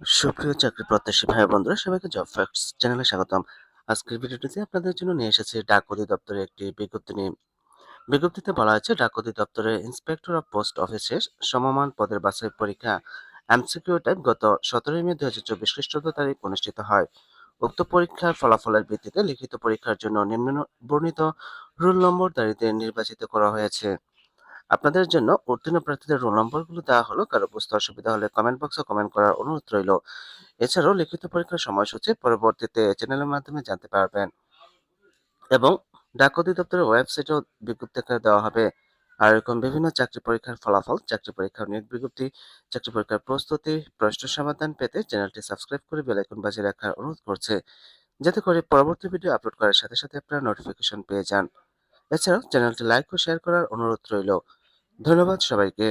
সুপ্রিয় চাকরি প্রত্যাশী ভাই বন্ধুরা, সবাইকে জব ফ্যাক্টস চ্যানেলে স্বাগতম। আজকের ভিডিওটিতে আপনাদের জন্য নিয়ে এসেছি, ডাক অধিদপ্তরের একটি বিজ্ঞপ্তি নিয়ে। বিজ্ঞপ্তিতে বলা হয়েছে, ডাক অধিদপ্তরের ইন্সপেক্টর অফ পোস্ট অফিসের সমমান পদের বাছাই পরীক্ষা এমসিকিউ টাইপ গত সতেরোই মে দু হাজার চব্বিশ খ্রিস্টাব্দ তারিখ অনুষ্ঠিত হয়। উক্ত পরীক্ষার ফলাফলের ভিত্তিতে লিখিত পরীক্ষার জন্য নিম্ন বর্ণিত রোল নম্বর দাঁড়িতে নির্বাচিত করা হয়েছে। আপনাদের জন্য উত্তীর্ণ প্রার্থীদের রোল নম্বরগুলো দেওয়া হলো। কারও বুঝতে অসুবিধা হলে কমেন্ট বক্সে কমেন্ট করার অনুরোধ রইল। এছাড়াও লিখিত পরীক্ষার সময়সূচি পরবর্তীতে চ্যানেলের মাধ্যমে জানতে পারবেন এবং ডাক অধিদপ্তরের ওয়েবসাইটেও বিজ্ঞপ্তি আকারে দেওয়া হবে। আর এরকম বিভিন্ন চাকরি পরীক্ষার ফলাফল, চাকরি পরীক্ষার নিয়োগ বিজ্ঞপ্তি, চাকরি পরীক্ষার প্রস্তুতি, প্রশ্ন সমাধান পেতে চ্যানেলটি সাবস্ক্রাইব করে বেল আইকন বাজিয়ে রাখার অনুরোধ করছে। যাতে করে পরবর্তী ভিডিও আপলোড করার সাথে সাথে আপনারা নোটিফিকেশন পেয়ে যান। এছাড়াও চ্যানেলটি লাইক ও শেয়ার করার অনুরোধ রইল। ধন্যবাদ সবাইকে।